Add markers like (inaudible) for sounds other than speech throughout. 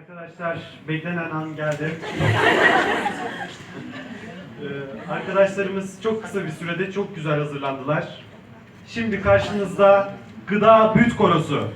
Arkadaşlar beklenen an geldi. (laughs) Ee, arkadaşlarımız çok kısa bir sürede çok güzel hazırlandılar. Şimdi karşınızda Gıda Büt Korosu.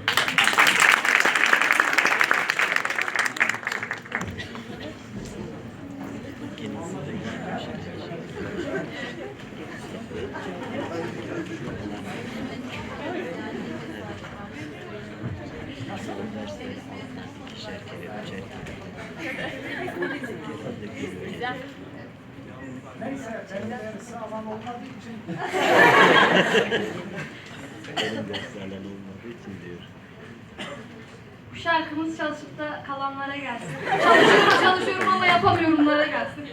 Bu şarkımız çalışıp da kalanlara gelsin. Çalışıyorum çalışıyorum ama yapamıyorumlara gelsin.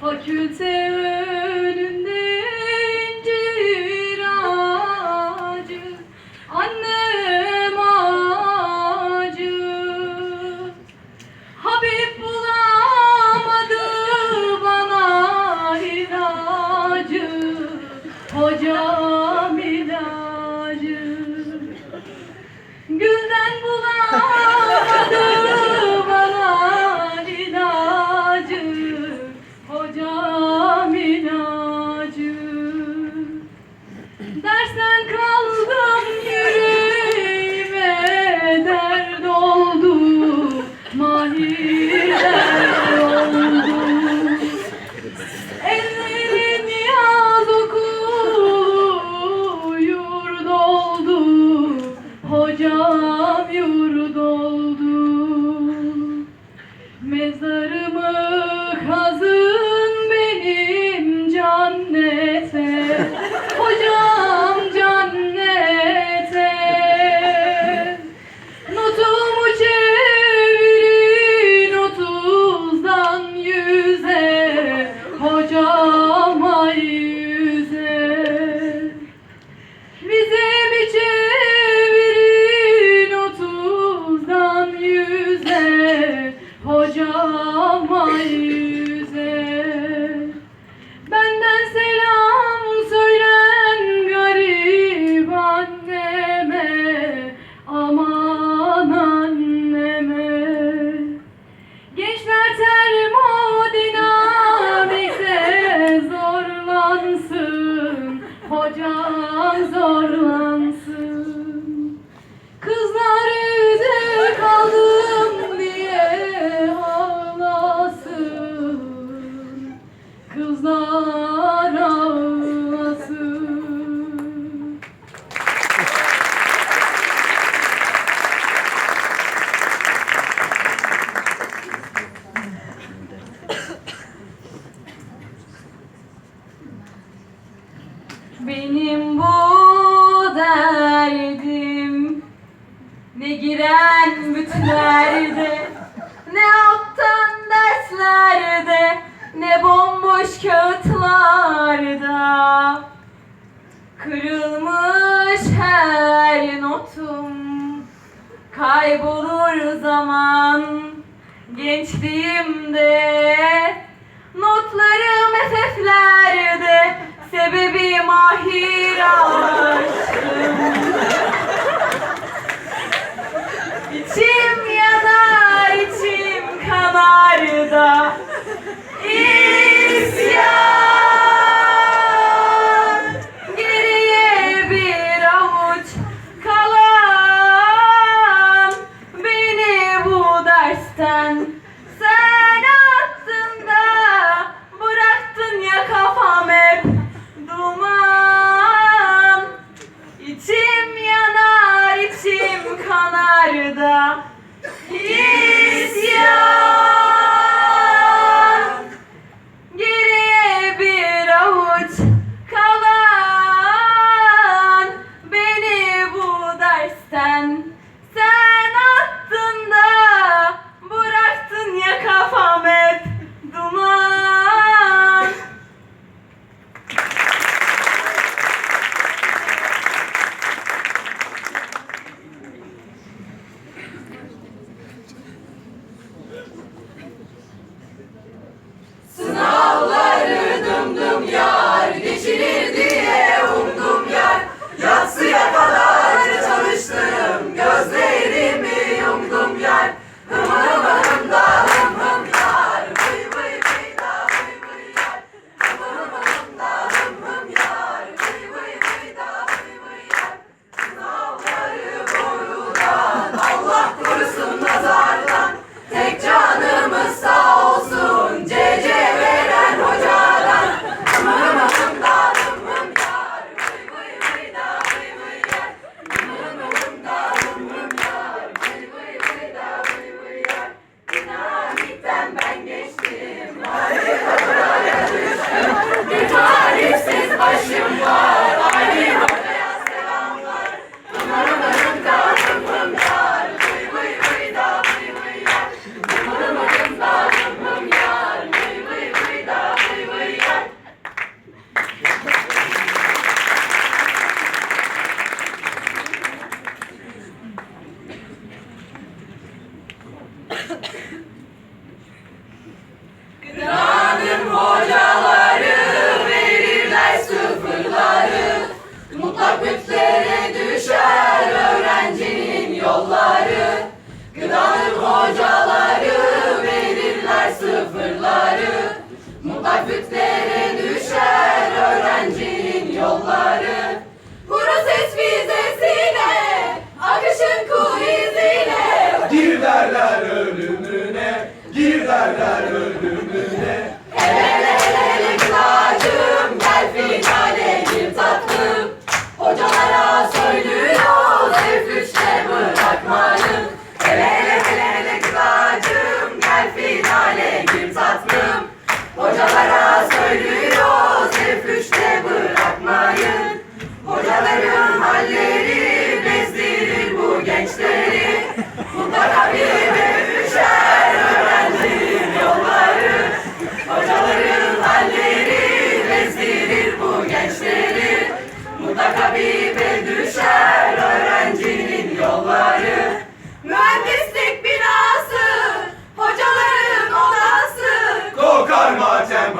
Fakülte Bhajan Benim bu derdim ne giren bütlerde ne alttan derslerde ne bomboş kağıtlarda. Kırılmış her notum kaybolur zaman. Gençliğimde notlarım efeflerde sebebi mahir Derler öldüğümüne. Tabibe düşer öğrencinin yolları. Mühendislik binası, hocaların odası. Kokar matem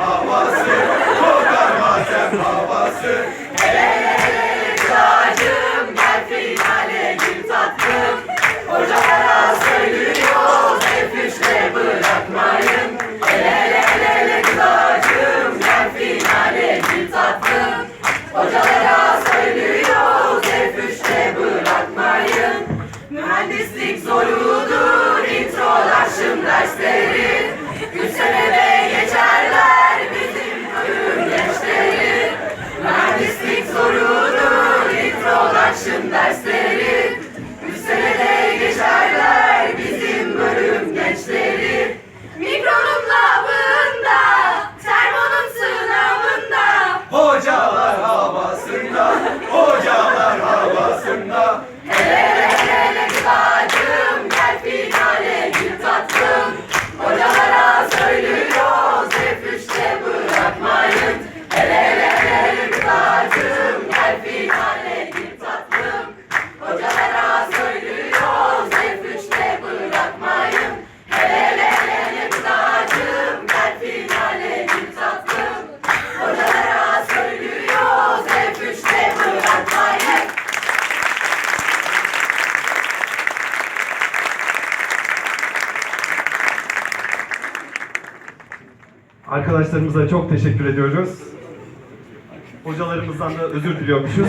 Arkadaşlarımıza çok teşekkür ediyoruz. Hocalarımızdan da özür diliyormuşuz. (laughs)